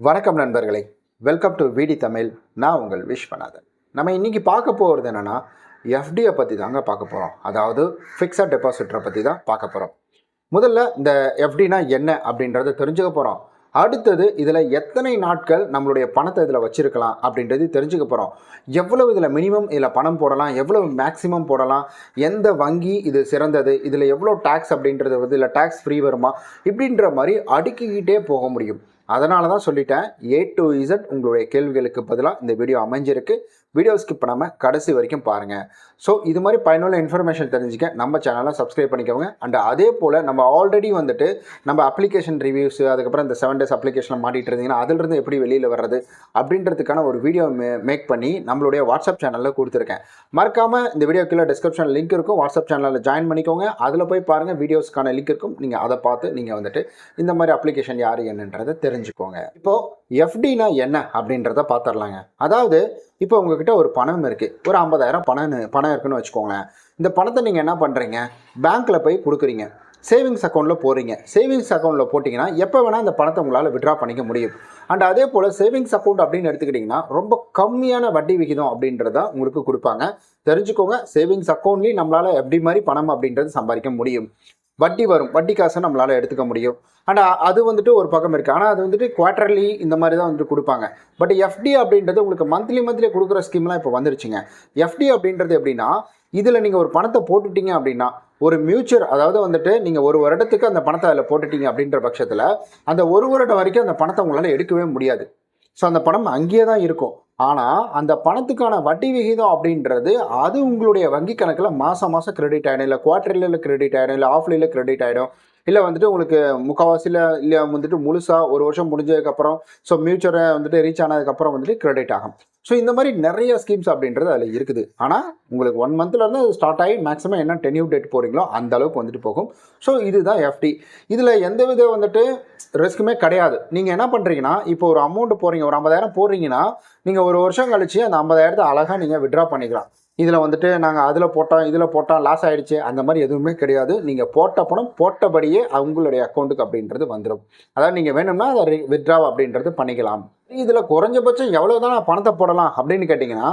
வணக்கம் நண்பர்களே. Welcome to விடி தமிழ். நான் உங்கள் விஸ்வநாதன். நம்ம இன்றைக்கி பார்க்க போகிறது என்னென்னா எஃப்டியை பற்றி தாங்க பார்க்க போகிறோம் அதாவது ஃபிக்ஸட் டெபாசிட்டரை பற்றி தான் பார்க்க போகிறோம் முதல்ல இந்த எஃப்டினா என்ன அப்படின்றத தெரிஞ்சுக்க போகிறோம் அடுத்தது இதில் எத்தனை நாட்கள் நம்மளுடைய பணத்தை இதில் வச்சுருக்கலாம் அப்படின்றது தெரிஞ்சுக்க போகிறோம் எவ்வளவு இதில் மினிமம் இதில் பணம் போடலாம் எவ்வளவு மேக்ஸிமம் போடலாம் எந்த வங்கி இது சிறந்தது இதில் எவ்வளோ டேக்ஸ் அப்படின்றது வந்து இல்லை டேக்ஸ் ஃப்ரீ வருமா இப்படின்ற மாதிரி அடுக்கிக்கிட்டே போக முடியும். அதனால தான் சொல்லிட்டேன் ஏ டு இசட் உங்களுடைய கேள்விகளுக்கு பதிலாக இந்த வீடியோ அமைஞ்சிருக்கு. வீடியோ ஸ்கிப் பண்ணாமல் கடைசி வரைக்கும் பாருங்கள் ஸோ இது மாதிரி பயனுள்ள இன்ஃபர்மேஷன் தெரிஞ்சுக்க நம்ம சேனலை சப்ஸ்கிரைப் பண்ணிக்கோங்க. அண்ட் அதே போல் நம்ம ஆல்ரெடி வந்துட்டு நம்ம அப்ளிகேஷன் ரிவ்யூஸ் அதுக்கப்புறம் இந்த செவன் டேஸ் அப்ளிகேஷனில் மாட்டிட்டு இருந்தீங்கன்னா அதிலிருந்து எப்படி வெளியில் வர்றது அப்படின்றதுக்கான ஒரு வீடியோ மே மேக் பண்ணி நம்மளுடைய வாட்ஸ்அப் சேனலில் கொடுத்துருக்கேன். மறக்காமல் இந்த வீடியோ கீழே டிஸ்கிரிப்ஷன் லிங்க் இருக்கும். வாட்ஸ்அப் சேனலில் ஜாயின் பண்ணிக்கோங்க. அதில் போய் பாருங்கள் வீடியோஸ்க்கான லிங்க் இருக்கும். நீங்கள் அதை பார்த்து நீங்கள் வந்துட்டு இந்த மாதிரி அப்ளிகேஷன் யார் என்னன்றதை தெரிஞ்சுக்கோங்க. இப்போது எஃப்டினா என்ன அப்படின்றத பார்த்துடலாங்க அதாவது இப்போ உங்ககிட்ட ஒரு பணம் இருக்குது ஒரு ஐம்பதாயிரம் பணம் பணம் இருக்குன்னு வச்சுக்கோங்களேன். இந்த பணத்தை நீங்கள் என்ன பண்ணுறீங்க பேங்க்கில் போய் கொடுக்குறீங்க. சேவிங்ஸ் அக்கௌண்ட்டில் போகிறீங்க சேவிங்ஸ் அக்கௌண்ட்டில் போட்டிங்கன்னா எப்போ வேணால் அந்த பணத்தை உங்களால் விட்ரா பண்ணிக்க முடியும். அண்ட் அதே போல் சேவிங்ஸ் அக்கௌண்ட் அப்படின்னு எடுத்துக்கிட்டிங்கன்னா ரொம்ப கம்மியான வட்டி விகிதம் அப்படின்றத உங்களுக்கு கொடுப்பாங்க. தெரிஞ்சுக்கோங்க சேவிங்ஸ் அக்கௌண்ட்லேயும் நம்மளால் எப்படி மாதிரி பணம் அப்படின்றது சம்பாதிக்க முடியும். வட்டி வரும். வட்டி காசை நம்மளால் எடுத்துக்க முடியும். அண்ட் அது வந்துட்டு ஒரு பக்கம் இருக்குது ஆனால் அது வந்துட்டு குவார்டர்லி இந்த மாதிரி தான் வந்துட்டு கொடுப்பாங்க. பட் எஃப்டி அப்படின்றது உங்களுக்கு மந்த்லி மந்த்லி கொடுக்குற ஸ்கீம்லாம் இப்போ வந்துருச்சுங்க. எஃப்டி அப்படின்றது எப்படின்னா இதில் நீங்கள் ஒரு பணத்தை போட்டுட்டீங்க அப்படின்னா ஒரு மியூச்சுவல் அதாவது வந்துட்டு நீங்கள் ஒரு வருடத்துக்கு அந்த பணத்தை அதில் போட்டுட்டீங்க அப்படின்ற பட்சத்தில் அந்த ஒரு வருடம் வரைக்கும் அந்த பணத்தை உங்களால் எடுக்கவே முடியாது. ஸோ அந்த பணம் அங்கேயே தான் இருக்கும். ஆனால் அந்த பணத்துக்கான வட்டி விகிதம் அப்படின்றது அது உங்களுடைய வங்கி கணக்கில் மாதம் மாதம் கிரெடிட் ஆகிடும் இல்லை குவார்டர்லியில் கிரெடிட் ஆகிடும் இல்லை ஆஃப்லைனில் கிரெடிட் ஆகிடும் இல்லை வந்துட்டு உங்களுக்கு முக்கால்வாசியில் இல்லை வந்துட்டு முழுசாக ஒரு வருஷம் முடிஞ்சதுக்கப்புறம் ஸோ மியூச்சரை வந்துட்டு ரீச் ஆனதுக்கப்புறம் வந்துட்டு கிரெடிட் ஆகும். ஸோ இந்த மாதிரி நிறைய ஸ்கீம்ஸ் அப்படின்றது அதில் இருக்குது. ஆனால் உங்களுக்கு ஒன் மந்த்லேருந்து ஸ்டார்ட் ஆகி மேக்ஸிமம் என்ன டென்யூ டேட் போகிறீங்களோ அந்த அளவுக்கு வந்துட்டு போகும். ஸோ இதுதான் எஃப்டி இதில் எந்த வித வந்துட்டு ரிஸ்க்குமே கிடையாது. நீங்கள் என்ன பண்ணுறீங்கன்னா இப்போ ஒரு அமௌண்ட் போகிறீங்க ஒரு ஐம்பதாயிரம் போடுறீங்கன்னா நீங்கள் ஒரு வருஷம் கழிச்சு அந்த ஐம்பதாயிரத்தை அழகாக நீங்கள் விட்ரா பண்ணிக்கலாம். இதில் வந்துட்டு நாங்கள் அதில் போட்டோம் இதில் போட்டோம் லாஸ் ஆகிடுச்சு அந்த மாதிரி எதுவுமே கிடையாது. நீங்கள் போட்ட பணம் போட்டபடியே அவங்களுடைய அக்கௌண்ட்டுக்கு அப்படின்றது வந்துடும் அதாவது நீங்கள் வேணும்னா அதை வித்ட்ரா அப்படின்றது பண்ணிக்கலாம். இதில் குறைஞ்சபட்சம் எவ்வளோ தான் பணத்தை போடலாம் அப்படின்னு கேட்டிங்கன்னா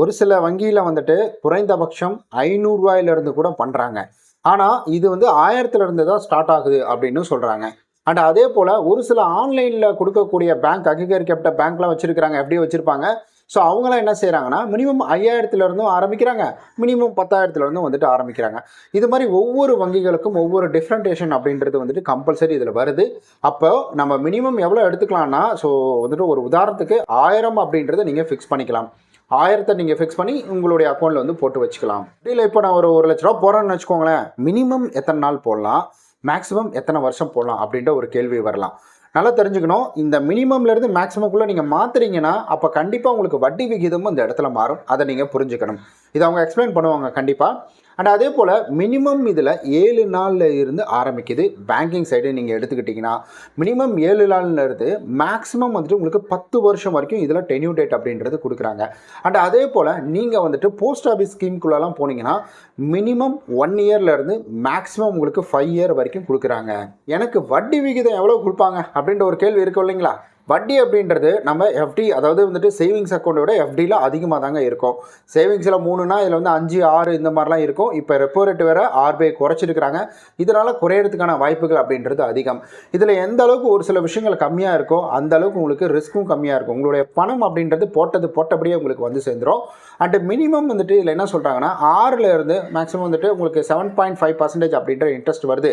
ஒரு சில வங்கியில் வந்துட்டு குறைந்தபட்சம் ஐநூறுரூவாயிலிருந்து கூட பண்ணுறாங்க ஆனால் இது வந்து ஆயிரத்துலேருந்து தான் ஸ்டார்ட் ஆகுது அப்படின்னு சொல்கிறாங்க அண்ட் அதே போல் ஒரு சில ஆன்லைனில் கொடுக்கக்கூடிய பேங்க் அங்கீகரிக்கப்பட்ட பேங்க்லாம் வச்சுருக்கிறாங்க எப்படி வச்சுருப்பாங்க. ஸோ அவங்களாம் என்ன செய்கிறாங்கன்னா மினிமம் ஐயாயிரத்துலேருந்தும் ஆரம்பிக்கிறாங்க. மினிமம் பத்தாயிரத்துலேருந்தும் வந்துட்டு ஆரம்பிக்கிறாங்க. இது மாதிரி ஒவ்வொரு வங்கிகளுக்கும் ஒவ்வொரு டிஃப்ரெண்டேஷன் அப்படின்றது வந்துட்டு கம்பல்சரி இதில் வருது. அப்போ நம்ம மினிமம் எவ்வளோ எடுத்துக்கலாம்னா ஸோ வந்துட்டு ஒரு உதாரணத்துக்கு ஆயிரம் அப்படின்றத நீங்கள் ஃபிக்ஸ் பண்ணிக்கலாம். ஆயிரத்தை நீங்கள் ஃபிக்ஸ் பண்ணி உங்களுடைய அக்கௌண்ட்டில் வந்து போட்டு வச்சுக்கலாம். இல்லை இப்போ நான் ஒரு ஒரு லட்ச ரூபா போடுறேன்னு வச்சுக்கோங்களேன். மினிமம் எத்தனை நாள் போடலாம்? மேக்ஸிமம் எத்தனை வருஷம் போடலாம்? அப்படின்ற ஒரு கேள்வி வரலாம். நல்லா தெரிஞ்சுக்கணும். இந்த மினிமம்லேருந்து மேக்ஸிமம்குள்ளே நீங்கள் மாற்றுறீங்கன்னா அப்போ கண்டிப்பாக உங்களுக்கு வட்டி விகிதமும் இந்த இடத்துல மாறும். அதை நீங்கள் புரிஞ்சுக்கணும். இதை அவங்க எக்ஸ்பிளைன் பண்ணுவாங்க கண்டிப்பாக அண்ட் அதே போல் மினிமம் இதில் ஏழு நாளில் இருந்து ஆரம்பிக்குது பேங்கிங் சைடு நீங்கள் எடுத்துக்கிட்டிங்கன்னா. மினிமம் ஏழு நாள்ல இருந்து மேக்ஸிமம் வந்துட்டு உங்களுக்கு பத்து வருஷம் வரைக்கும் இதில் டென்யூ டேட் அப்படின்றது கொடுக்குறாங்க. அண்ட் அதே போல் நீங்கள் வந்துட்டு போஸ்ட் ஆஃபீஸ் ஸ்கீம்குள்ளெல்லாம் போனீங்கன்னா மினிமம் ஒன் இயர்லேருந்து மேக்ஸிமம் உங்களுக்கு ஃபைவ் இயர் வரைக்கும் கொடுக்குறாங்க. எனக்கு வட்டி விகிதம் எவ்வளோ கொடுப்பாங்க அப்படின்ற ஒரு கேள்வி இருக்கும் இல்லைங்களா? வட்டி அப்படின்றது நம்ம எஃப்டி அதாவது வந்துட்டு சேவிங்ஸ் அக்கௌண்ட்டை விட எஃப்டியில் அதிகமாக தாங்க இருக்கும். சேவிங்ஸில் மூணுனா இதில் வந்து அஞ்சு ஆறு இந்த மாதிரிலாம் இருக்கும். இப்போ ரெப்போ ரேட் வேறு ஆர்பிஐ குறைச்சிருக்கிறாங்க. இதனால் குறையிறதுக்கான வாய்ப்புகள் அப்படின்றது அதிகம். இதில் எந்த அளவுக்கு ஒரு சில விஷயங்கள் கம்மியாக இருக்கோ அந்த அளவுக்கு உங்களுக்கு ரிஸ்க்கும் கம்மியாக இருக்கும். உங்களுடைய பணம் அப்படின்றது போட்டது போட்டபடியே உங்களுக்கு வந்து சேர்ந்துடும் அண்டு மினிமம் வந்துட்டு இதில் என்ன சொல்கிறாங்கன்னா ஆறுலேருந்து இருந்து மேக்ஸிமம் வந்துட்டு உங்களுக்கு செவன் பாயிண்ட் ஃபைவ் பர்சன்டேஜ் அப்படின்ற இன்ட்ரெஸ்ட் வருது.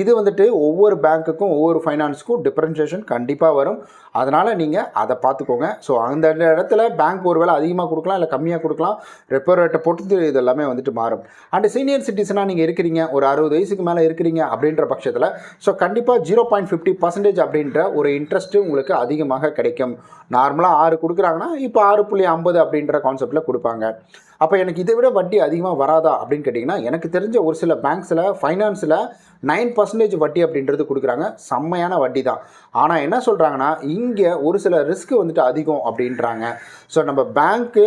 இது வந்துட்டு ஒவ்வொரு பேங்க்குக்கும் ஒவ்வொரு ஃபைனான்ஸுக்கும் டிஃப்ரென்ஷியேஷன் கண்டிப்பாக வரும். அதனால் நீங்கள் அதை பார்த்துக்கோங்க. ஸோ அந்த இடத்துல பேங்க் ஒரு வேலை அதிகமாக கொடுக்கலாம் இல்லை கம்மியாக கொடுக்கலாம் ரெப்போ ரேட்டை பொறுத்து இது எல்லாமே வந்துட்டு மாறும். அண்டு சீனியர் சிட்டிசனாக நீங்கள் இருக்கிறீங்க ஒரு அறுபது வயசுக்கு மேலே இருக்கிறீங்க அப்படின்ற பட்சத்தில் ஸோ கண்டிப்பாக ஜீரோ பாயிண்ட் ஃபிஃப்டி பர்சன்டேஜ் அப்படின்ற ஒரு இன்ட்ரெஸ்ட்டு உங்களுக்கு அதிகமாக கிடைக்கும். நார்மலாக ஆறு கொடுக்குறாங்கன்னா இப்போ ஆறு புள்ளி ஐம்பது அப்படின்ற கான்செப்டில் கொடுப்பாங்க. அப்போ எனக்கு இதை விட வட்டி அதிகமாக வராதா அப்படின்னு கேட்டிங்கன்னா எனக்கு தெரிஞ்ச ஒரு சில பேங்க்ஸில் ஃபைனான்ஸில் நைன் பர்சன்டேஜ் வட்டி அப்படின்றது கொடுக்குறாங்க. செம்மையான வட்டி தான். ஆனால் என்ன சொல்கிறாங்கன்னா இங்கே ஒரு சில ரிஸ்க் வந்துட்டு அதிகம் அப்படின்றாங்க. ஸோ நம்ம பேங்க்கு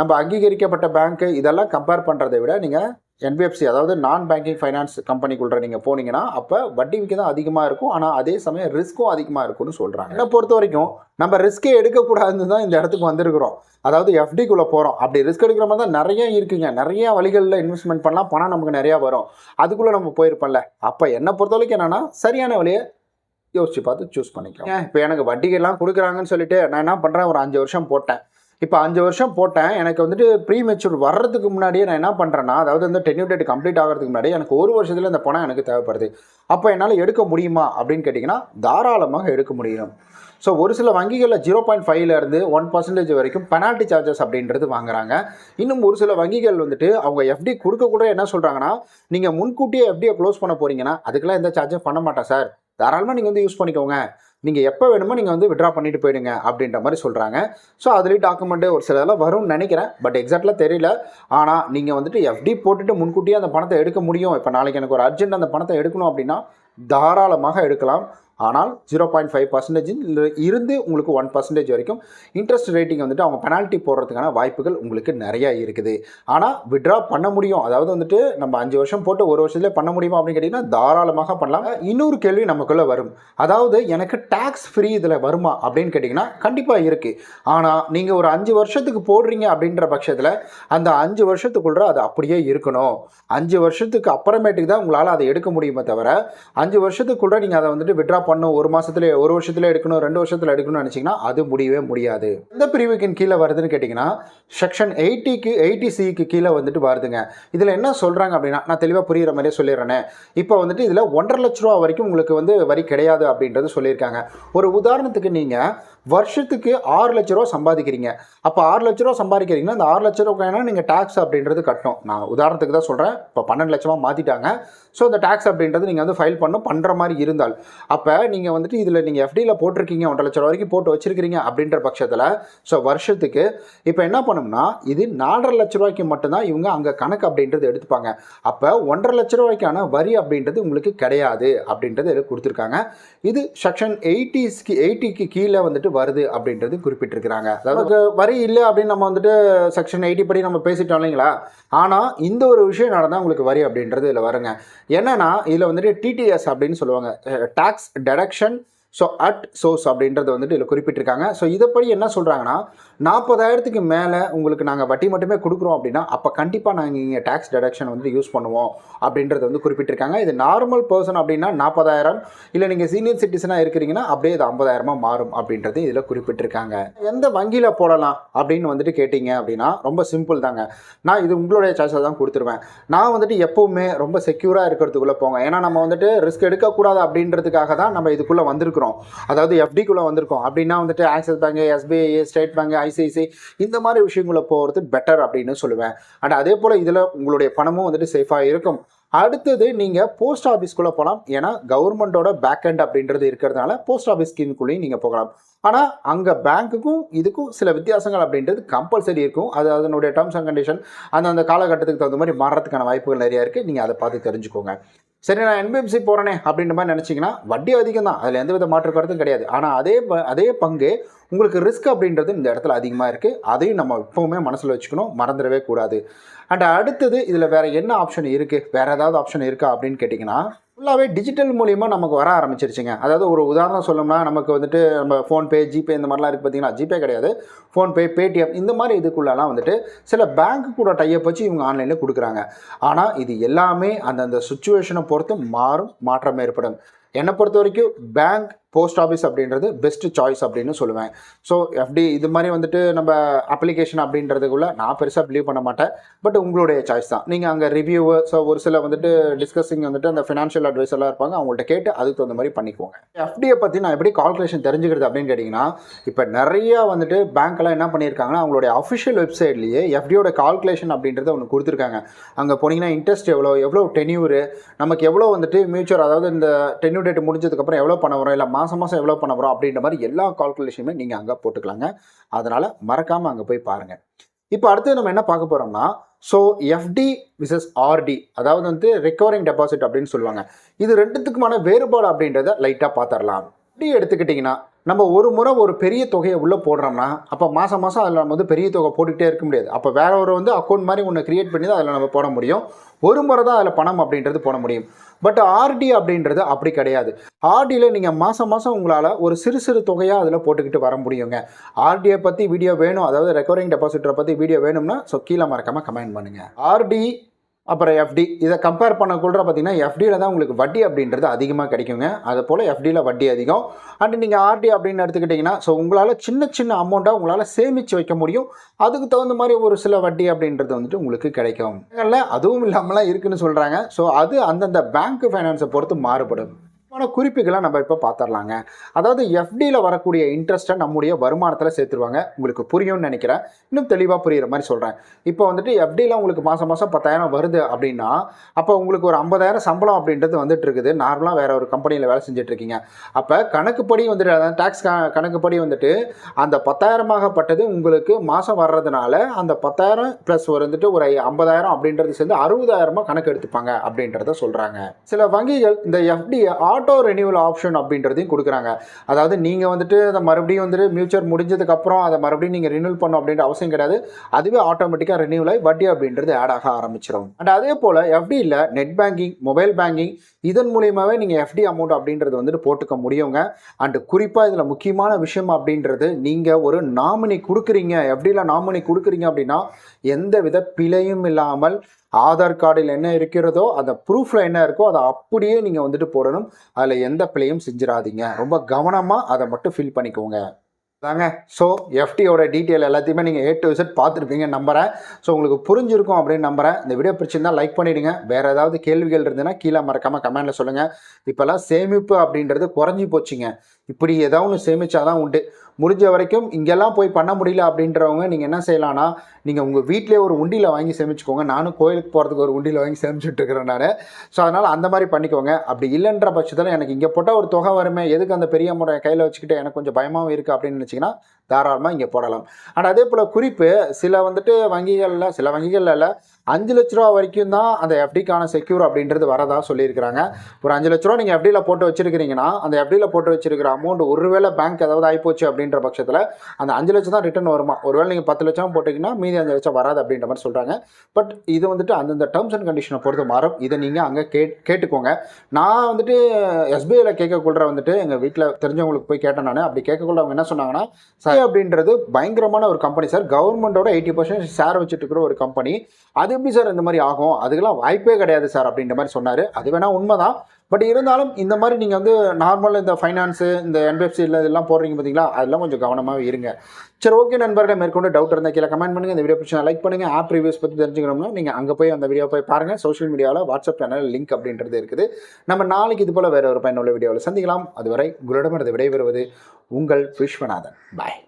நம்ம அங்கீகரிக்கப்பட்ட பேங்க்கு இதெல்லாம் கம்பேர் பண்ணுறதை விட நீங்கள் என்பிஎஃப்சி அதாவது நான் பேங்கிங் ஃபைனான்ஸ் கம்பெனிக்குள்ள நீங்கள் போனீங்கன்னா அப்போ வட்டி விற்க தான் அதிகமாக இருக்கும். ஆனால் அதே சமயம் ரிஸ்க்கும் அதிகமாக இருக்கும்னு சொல்கிறாங்க என்னை பொறுத்த வரைக்கும் நம்ம ரிஸ்க்கே எடுக்கக்கூடாதுன்னு தான் இந்த இடத்துக்கு வந்திருக்கிறோம். அதாவது எஃப்டிக்குள்ளே போகிறோம் அப்படி ரிஸ்க் எடுக்கிற மாதிரி தான் நிறைய இருக்குங்க. நிறைய வழிகளில் இன்வெஸ்ட்மெண்ட் பண்ணலாம். பணம் நமக்கு நிறையா வரும். அதுக்குள்ளே நம்ம போயிருப்போம்ல. அப்போ என்னை பொறுத்த வரைக்கும் என்னென்னா சரியான வழியை யோசிச்சு பார்த்து சூஸ் பண்ணிக்கலாம் இப்போ எனக்கு வட்டிகள்லாம் கொடுக்குறாங்கன்னு சொல்லிட்டு நான் என்ன பண்ணுறேன் ஒரு அஞ்சு வருஷம் போட்டேன். இப்போ அஞ்சு வருஷம் போட்டேன். எனக்கு வந்துட்டு ப்ரீ மெச்சூர் வர்றதுக்கு முன்னாடியே நான் என்ன பண்ணுறேன்னா அதாவது வந்து டென்யூ டேட் கம்ப்ளீட் ஆகிறதுக்கு முன்னாடி எனக்கு ஒரு வருஷத்தில் இந்த பணம் எனக்கு தேவைப்படுது. அப்போ என்னால் எடுக்க முடியுமா? அப்படின்னு கேட்டிங்கன்னா தாராளமாக எடுக்க முடியும். ஸோ ஒரு சில வங்கிகளில் ஜீரோ பாயிண்ட் ஃபைவ்லேருந்து ஒன் பர்சன்டேஜ் வரைக்கும் பெனால்ட்டி சார்ஜஸ் அப்படின்றது வாங்குறாங்க. இன்னும் ஒரு சில வங்கிகள் வந்துட்டு அவங்க எஃப்டி கொடுக்க கூட என்ன சொல்கிறாங்கன்னா நீங்கள் முன்கூட்டியே எஃப்டியை க்ளோஸ் பண்ண போகிறீங்கன்னா அதுக்கெல்லாம் எந்த சார்ஜும் பண்ண மாட்டேன் சார். தாராளமாக நீங்கள் வந்து யூஸ் பண்ணிக்கோங்க. நீங்கள் எப்போ வேணுமோ நீங்கள் வந்து விட்ரா பண்ணிட்டு போயிடுங்க அப்படின்ற மாதிரி சொல்கிறாங்க ஸோ அதுலேயும் டாக்குமெண்ட்டு ஒரு சில இதெல்லாம் வரும்னு நினைக்கிறேன். பட் எக்ஸாக்டாக தெரியல. ஆனால் நீங்கள் வந்துட்டு எஃப்டி போட்டுட்டு முன்கூட்டியே அந்த பணத்தை எடுக்க முடியும். இப்போ நாளைக்கு எனக்கு ஒரு அர்ஜென்ட் அந்த பணத்தை எடுக்கணும் அப்படின்னா தாராளமாக எடுக்கலாம். ஆனால் ஜீரோ பாயிண்ட் ஃபைவ் பர்சன்டேஜ் இருந்து உங்களுக்கு ஒன் பர்சன்டேஜ் வரைக்கும் இன்ட்ரெஸ்ட் ரேட்டிங் வந்துட்டு அவங்க பெனால்ட்டி போடுறதுக்கான வாய்ப்புகள் உங்களுக்கு நிறையா இருக்குது. ஆனால் விட்ரா பண்ண முடியும். அதாவது வந்துட்டு நம்ம அஞ்சு வருஷம் போட்டு ஒரு வருஷத்துலேயே பண்ண முடியுமா அப்படின்னு கேட்டிங்கன்னா தாராளமாக பண்ணலாம். இன்னொரு கேள்வி நமக்குள்ளே வரும். அதாவது எனக்கு டேக்ஸ் ஃப்ரீ இதில் வருமா அப்படின்னு கேட்டிங்கன்னா கண்டிப்பாக இருக்குது ஆனால் நீங்கள் ஒரு அஞ்சு வருஷத்துக்கு போடுறீங்க அப்படின்ற பட்சத்தில் அந்த அஞ்சு வருஷத்துக்குள்ளே அது அப்படியே இருக்கணும். அஞ்சு வருஷத்துக்கு அப்புறமேட்டுக்கு தான் உங்களால் அதை எடுக்க முடியுமே தவிர அஞ்சு வருஷத்துக்குள்ளே நீங்கள் அதை வந்துட்டு விட்ரா பண்ணும் ஒரு மாசத்துல ஒரு வருஷத்துல எடுக்கணும் ரெண்டு வருஷத்துல எடுக்கணும்னு நினச்சிங்கன்னா அது முடியவே முடியாது. இந்த பிரிவுக்கின் கீழே வருதுன்னு கேட்டிங்கன்னா செக்ஷன் எயிட்டிக்கு எயிட்டி சிக்கு கீழே வந்துட்டு வருதுங்க. இதில் என்ன சொல்கிறாங்க அப்படின்னா நான் தெளிவாக புரிகிற மாதிரியே சொல்லிடுறேனே. இப்போ வந்துட்டு இதில் ஒன்றரை லட்ச ரூபா வரைக்கும் உங்களுக்கு வந்து வரி கிடையாது அப்படின்றது சொல்லியிருக்காங்க. ஒரு உதாரணத்துக்கு நீங்கள் வருஷத்துக்கு ஆறு லட்ச ரூபா சம்பாதிக்கிறீங்க. அப்போ ஆறு லட்ச ரூபா சம்பாதிக்கிறீங்கன்னா அந்த ஆறு லட்ச ரூபாய்னா நீங்கள் டேக்ஸ் அப்படின்றது கட்டணும். நான் உதாரணத்துக்கு தான் சொல்கிறேன் இப்போ பன்னெண்டு லட்சமாக மாற்றிட்டாங்க ஸோ அந்த டேக்ஸ் அப்படின்றது நீங்கள் வந்து ஃபைல் பண்ணும் பண்ணுற மாதிரி இருந்தால். அப்போ நீங்கள் வந்துட்டு இதில் நீங்கள் எஃப்டியில் போட்டிருக்கீங்க. ஒன்றரை லட்ச ரூபா வரைக்கும் போட்டு வச்சுருக்கிறீங்க அப்படின்ற பட்சத்தில் ஸோ வருஷத்துக்கு இப்போ என்ன பண்ணோம்னா இது நாலரை லட்ச ரூபாய்க்கு மட்டும்தான் இவங்க அங்கே கணக்கு அப்படின்றது எடுத்துப்பாங்க. அப்போ ஒன்றரை லட்ச ரூபாய்க்கான வரி அப்படின்றது உங்களுக்கு கிடையாது அப்படின்றது கொடுத்துருக்காங்க. இது செக்ஷன் எயிட்டிஸ்க்கு எயிட்டிக்கு கீழே வந்துட்டு வருது அப்படின்றது குறிப்பிட்டிருக்கிறாங்க. அதாவது வரி இல்லை அப்படின்னு நம்ம வந்துட்டு செக்ஷன் எயிட்டி படி நம்ம பேசிட்டோம் இல்லைங்களா? ஆனால் இந்த ஒரு விஷயம் நடந்தால் உங்களுக்கு வரி அப்படின்றது இதில் வருங்க. என்னன்னா இதில் வந்துட்டு டிடிஎஸ் அப்படின்னு சொல்லுவாங்க. Tax deduction so at source அப்படின்றது வந்துட்டு இதில் குறிப்பிட்டிருக்காங்க. ஸோ இதைப்படி என்ன சொல்கிறாங்கன்னா நாற்பதாயிரத்துக்கு மேலே உங்களுக்கு நாங்கள் வட்டி மட்டுமே கொடுக்குறோம் அப்படின்னா அப்போ கண்டிப்பாக நாங்கள் இங்கே டேக்ஸ் டெடக்ஷன் வந்து யூஸ் பண்ணுவோம் அப்படின்றது வந்து குறிப்பிட்டிருக்காங்க. இது நார்மல் பர்சன் அப்படின்னா நாற்பதாயிரம் இல்லை நீங்கள் சீனியர் சிட்டிசனாக இருக்கிறீங்கன்னா அப்படியே இது ஐம்பதாயிரமாக மாறும் அப்படின்றது இதில் குறிப்பிட்டிருக்காங்க. எந்த வங்கியில் போடலாம் அப்படின்னு வந்துட்டு கேட்டிங்க அப்படின்னா ரொம்ப சிம்பிள் தாங்க. நான் இது உங்களுடைய சாய்ஸாக தான் கொடுத்துருவேன். நான் வந்துட்டு எப்போவுமே ரொம்ப செக்யூராக இருக்கிறதுக்குள்ளே போங்க. ஏன்னா நம்ம வந்துட்டு ரிஸ்க் எடுக்கக்கூடாது அப்படின்றதுக்காக தான் நம்ம இதுக்குள்ளே வந்திருக்கிறோம். அதாவது எஃப்டிக்குள்ளே வந்திருக்கோம். அப்படின்னா வந்துட்டு Axis bank SBI State Bank ICICI இந்த மாதிரி விஷயங்களை போகிறது பெட்டர் அப்படின்னு சொல்லுவேன். அண்ட் அதே போல் இதில் உங்களுடைய பணமும் வந்துட்டு சேஃபாக இருக்கும். அடுத்தது நீங்கள் போஸ்ட் ஆஃபீஸ்க்குள்ளே போகலாம் ஏன்னா கவர்மெண்ட்டோட பேக் அண்ட் அப்படின்றது இருக்கிறதுனால போஸ்ட் ஆஃபீஸ் ஸ்கீமுக்குள்ளேயும் நீங்கள் போகலாம். ஆனால் அங்கே பேங்க்குக்கும் இதுக்கும் சில வித்தியாசங்கள் அப்படின்றது கம்பல்சரி இருக்கும். அது அதனுடைய டேர்ம்ஸ் அண்ட் கண்டிஷன் அந்த அந்த காலகட்டத்துக்கு தகுந்த மாதிரி மாறுறதுக்கான வாய்ப்புகள் நிறையா இருக்குது நீங்கள் அதை பார்த்து தெரிஞ்சுக்கோங்க. சரி நான் என்பிஎஃப்சி போகிறேனே அப்படின்ற மாதிரி நினச்சிங்கன்னா வட்டி அதிகம் தான் அதில் எந்த வித மாற்று கருத்தும் கிடையாது. ஆனால் அதே அதே பங்கு உங்களுக்கு ரிஸ்க் அப்படின்றது இந்த இடத்துல அதிகமாக இருக்குது அதையும் நம்ம எப்போவுமே மனசில் வச்சுக்கணும். மறந்துடவே கூடாது. அண்ட் அடுத்தது இதில் வேறு என்ன ஆப்ஷன் இருக்குது வேறு ஏதாவது ஆப்ஷன் இருக்கா அப்படின்னு கேட்டிங்கன்னா ஃபுல்லாகவே டிஜிட்டல் மூலிமா நமக்கு வர ஆரம்பிச்சிருச்சுங்க. அதாவது ஒரு உதாரணம் சொல்லணும்னா நமக்கு வந்துட்டு நம்ம ஃபோன்பே ஜிபே இந்த மாதிரிலாம் இருக்குது பார்த்தீங்கன்னா ஜிபே கிடையாது. ஃபோன்பே பேடிஎம் இந்த மாதிரி இதுக்குள்ளெல்லாம் வந்துட்டு சில பேங்க் கூட டையப் வச்சு இவங்க ஆன்லைனில் கொடுக்குறாங்க. ஆனால் இது எல்லாமே அந்தந்த சுச்சுவேஷனை பொறுத்து மாறும் மாற்றம் ஏற்படும். என்னை பொறுத்த வரைக்கும் பேங்க் போஸ்ட் ஆஃபீஸ் அப்படின்றது பெஸ்ட் சாய்ஸ் அப்படின்னு சொல்லுவேன். ஸோ எஃப்டி இது மாதிரி வந்துட்டு நம்ம அப்ளிகேஷன் அப்படின்றதுக்குள்ள நான் பெருசாக பிலீவ் பண்ண மாட்டேன். பட் உங்களுடைய சாய்ஸ் தான். நீங்கள் அங்கே ரிவ்யூவு ஸோ ஒரு சில வந்துட்டு டிஸ்கஸிங் வந்துட்டு அந்த ஃபினான்ஷியல் அட்வைஸர்லாம் இருப்பாங்க அவங்கள்ட்ட கேட்டு அதுக்கு தகுந்த மாதிரி பண்ணிக்குவோங்க எஃப்டியை பற்றி நான் எப்படி கால்குலேஷன் தெரிஞ்சுக்கிறது அப்படின்னு கேட்டிங்கன்னா இப்போ நிறையா வந்துட்டு பேங்க்கெல்லாம் என்ன பண்ணியிருக்காங்கன்னா அவங்களுடைய அஃபிஷியல் வெப்சைட்லேயே எஃப்டியோட கால்குலேஷன் அப்படின்றத ஒன்று கொடுத்துருக்காங்க. அங்கே போனீங்கன்னா இன்ட்ரெஸ்ட் எவ்வளோ எவ்வளோ டென்யூரு நமக்கு எவ்வளோ வந்துட்டு மியூச்சுவல் அதாவது இந்த டென்யூ டேட் முடிஞ்சதுக்கப்புறம் எவ்வளோ பண்ண வரும் இல்லை மாதம் மாதம் எவ்வளோ பண்ண போகிறோம் அப்படின்ற மாதிரி எல்லா கால்குலேஷனுமே நீங்கள் அங்கே போட்டுக்கலாங்க. அதனால் மறக்காமல் அங்கே போய் பாருங்கள் இப்போ அடுத்து நம்ம என்ன பார்க்க போகிறோம்னா ஸோ எஃப்டி விசஸ் ஆர்டி அதாவது வந்து ரெக்கவரிங் டெபாசிட் அப்படின்னு சொல்லுவாங்க. இது ரெண்டுத்துக்குமான வேறுபாடு அப்படின்றத லைட்டாக பார்த்துடலாம் எப்படி எடுத்துக்கிட்டிங்கன்னா நம்ம ஒரு முறை ஒரு பெரிய தொகையை உள்ளே போடுறோம்னா அப்போ மாதம் மாதம் அதில் நம்ம வந்து பெரிய தொகை போட்டுக்கிட்டே இருக்க முடியாது. அப்போ வேற ஒரு வந்து அக்கௌண்ட் மாதிரி ஒன்று க்ரியேட் பண்ணி தான் அதில் நம்ம போட முடியும். ஒரு முறை தான் அதில் பணம் அப்படின்றது போட முடியும். பட் ஆர்டி அப்படின்றது அப்படி கிடையாது. ஆர்டியில் நீங்கள் மாதம் மாதம் உங்களால் ஒரு சிறு சிறு தொகையாக அதில் போட்டுக்கிட்டு வர முடியுங்க. ஆர்டியை பற்றி வீடியோ வேணும் அதாவது ரெக்கரிங் டெபாசிட்டரை பற்றி வீடியோ வேணும்னா ஸோ கீழே மறக்காமல் கமெண்ட் பண்ணுங்கள் ஆர்டி அப்புறம் எஃப்டி இதை கம்பேர் பண்ணக்குள்ள பார்த்தீங்கன்னா எஃப்டியில் தான் உங்களுக்கு வட்டி அப்படின்றது அதிகமாக கிடைக்குங்க. அது போல் எஃப்டியில் வட்டி அதிகம். அண்ட் நீங்கள் ஆர்டி அப்படின்னு எடுத்துக்கிட்டிங்கன்னா ஸோ உங்களால் சின்ன சின்ன அமௌண்ட்டாக உங்களால் சேமித்து வைக்க முடியும். அதுக்கு தகுந்த மாதிரி ஒரு சில வட்டி அப்படின்றது வந்துட்டு உங்களுக்கு கிடைக்கும். இல்லை அதுவும் இல்லாமலாம் இருக்குதுன்னு சொல்கிறாங்க ஸோ அது அந்தந்த பேங்க் ஃபைனான்ஸை பொறுத்து மாறுபடும். முக்கியமான குறிப்புகளை நம்ம இப்போ பார்த்துடலாங்க அதாவது எஃப்டியில் வரக்கூடிய இன்ட்ரெஸ்ட்டை நம்முடைய வருமானத்தில் சேர்த்துருவாங்க. உங்களுக்கு புரியும்னு நினைக்கிறேன். இன்னும் தெளிவாக புரிகிற மாதிரி சொல்கிறேன் இப்போ வந்துட்டு எஃப்டியில் உங்களுக்கு மாதம் மாதம் பத்தாயிரம் வருது அப்படின்னா அப்போ உங்களுக்கு ஒரு ஐம்பதாயிரம் சம்பளம் அப்படின்றது வந்துட்டு இருக்குது நார்மலாக வேறு ஒரு கம்பெனியில் வேலை செஞ்சுட்ருக்கீங்க அப்போ கணக்குப்படி வந்துட்டு அதாவது டேக்ஸ் கணக்குப்படி வந்துட்டு அந்த பத்தாயிரமாகப்பட்டது உங்களுக்கு மாதம் வர்றதுனால அந்த பத்தாயிரம் ப்ளஸ் வந்துட்டு ஒரு ஐம்பதாயிரம் அப்படின்றது சேர்ந்து அறுபதாயிரமாக கணக்கு எடுத்துப்பாங்க அப்படின்றத சொல்கிறாங்க சில வங்கிகள் இந்த எஃப்டியை ஆல் ஆட்டோ ரெனியூவல் ஆப்ஷன் அப்படின்றதையும் கொடுக்குறாங்க. அதாவது நீங்கள் வந்துட்டு அதை மறுபடியும் வந்துட்டு மியூச்சர் முடிஞ்சதுக்கப்புறம் அதை மறுபடியும் நீங்கள் ரினியூல் பண்ணும் அப்படின்ற அவசியம் கிடையாது. அதுவே ஆட்டோமேட்டிக்காக ரினியூவல் ஆகி வட்டி அப்படின்றது ஆட் ஆக ஆரம்பிச்சிடும் அண்ட் அதே போல் எஃப்டியில் நெட் பேங்கிங் மொபைல் பேங்கிங் இதன் மூலியமாகவே நீங்கள் எஃப்டி அமௌண்ட் அப்படின்றது வந்துட்டு போட்டுக்க முடியுங்க. அண்டு குறிப்பாக இதில் முக்கியமான விஷயம் அப்படின்றது நீங்கள் ஒரு நாமினி கொடுக்குறீங்க. எஃப்டியில் நாமினி கொடுக்குறீங்க அப்படின்னா எந்த வித பிழையும் இல்லாமல் ஆதார் கார்டில் என்ன இருக்கிறதோ அந்த ப்ரூஃபில் என்ன இருக்கோ அதை அப்படியே நீங்கள் வந்துட்டு போடணும். அதில் எந்த பிழையும் செஞ்சிடாதீங்க ரொம்ப கவனமாக அதை மட்டும் ஃபில் பண்ணிக்கோங்க. தாங்க ஸோ எஃப்டியோட டீட்டெயில் எல்லாத்தையுமே நீங்கள் ஏ டு விசிட் பார்த்துருப்பீங்க நம்புறேன். ஸோ உங்களுக்கு புரிஞ்சிருக்கும் அப்படின்னு நம்புகிறேன் இந்த வீடியோ பிடிச்சிருந்தா லைக் பண்ணிவிடுங்க வேறு ஏதாவது கேள்விகள் இருந்ததுன்னா கீழே மறக்காமல் கமெண்ட்டில் சொல்லுங்கள் இப்போல்லாம் சேமிப்பு அப்படின்றது குறைஞ்சி போச்சுங்க. இப்படி ஏதாவது ஒன்று சேமிச்சாதான் உண்டு. முடிஞ்ச வரைக்கும் இங்கெல்லாம் போய் பண்ண முடியல அப்படின்றவங்க நீங்கள் என்ன செய்யலாம்னா நீங்கள் உங்கள் வீட்டிலே ஒரு உண்டியில் வாங்கி சேமிச்சுக்கோங்க. நானும் கோயிலுக்கு போகிறதுக்கு ஒரு உண்டியில் வாங்கி சேமிச்சுட்டு இருக்கிறேன் நான். ஸோ அதனால் அந்த மாதிரி பண்ணிக்கோங்க. அப்படி இல்லைன்ற பட்சத்தில் எனக்கு இங்கே போட்டால் ஒரு தொகை வருமே எதுக்கு அந்த பெரிய முறை கையில் வச்சுக்கிட்டு எனக்கு கொஞ்சம் பயமாகவும் இருக்குது அப்படின்னு நினச்சிங்கன்னா தாராளமாக இங்கே போடலாம். ஆனால் அதே போல் குறிப்பு சில வந்துட்டு வங்கிகளில் சில வங்கிகளில் இல்லை அஞ்சு லட்ச ரூபா வரைக்கும் தான் அந்த எஃப்டிக்கான செக்யூர் அப்படின்றது வரதா சொல்லியிருக்கிறாங்க. ஒரு அஞ்சு லட்ச ரூபா நீங்கள் எஃப்டியில் போட்டு வச்சிருக்கிறீங்கன்னா அந்த எஃப்டியில் போட்டு வச்சிருக்கிற அமௌண்ட் ஒருவேளை பேங்க் ஏதாவது ஆகிப்போச்சு அப்படின்ற பட்சத்தில் அந்த அஞ்சு லட்சம் தான் ரிட்டர்ன் வருமா? ஒருவேளை நீங்கள் பத்து லட்சம் போட்டிங்கன்னா மீதி அஞ்சு லட்சம் வராது அப்படின்ற மாதிரி சொல்கிறாங்க பட் இது வந்துட்டு அந்தந்த டேர்ம்ஸ் அண்ட் கண்டிஷனை பொறுத்து மாறும். இதை நீங்கள் அங்கே கே கேட்டுக்கோங்க. நான் வந்துட்டு எஸ்பிஐயில் கேட்கக்குள்ள வந்துட்டு எங்கள் வீட்டில் தெரிஞ்சவங்களுக்கு போய் கேட்டேன் நான். அப்படி கேட்கக்குள்ள அவங்க என்ன சொன்னாங்கன்னா சரி அப்படின்றது பயங்கரமான ஒரு கம்பெனி சார் கவர்மெண்ட்டோட எயிட்டி பர்சன்ட் ஷேர் வச்சுட்டு இருக்கிற ஒரு கம்பெனி அது எப்படி சார் இந்த மாதிரி ஆகும்? அதுக்கெல்லாம் வாய்ப்பே கிடையாது சார் அப்படின்ற மாதிரி சொன்னார். அது வேணால் உண்மைதான். பட் இருந்தாலும் இந்த மாதிரி நீங்கள் வந்து நார்மல் இந்த ஃபைனான்ஸு இந்த என்பிஎஃப்சியில் இதெல்லாம் போடுறீங்க பார்த்தீங்களா அதெல்லாம் கொஞ்சம் கவனமாக இருங்க. சரி ஓகே நண்பர்களை மேற்கொண்டு டவுட் இருந்தால் கீழே கமெண்ட் பண்ணுங்கள் இந்த வீடியோ பிடிச்சா லைக் பண்ணுங்கள் ஆப் ரிவ்யூஸ் பற்றி தெரிஞ்சுக்கணும்னா நீங்கள் அங்கே போய் அந்த வீடியோ போய் பாருங்கள் சோஷியல் மீடியாவில் வாட்ஸ்அப் சேனல் லிங்க் அப்படின்றது இருக்குது. நம்ம நாளைக்கு இது போல் வேறு ஒரு பயனுள்ள வீடியோவில் சந்திக்கலாம். அதுவரை உங்களிடமிருந்து விடைபெறுவது உங்கள் விஸ்வநாதன். பாய்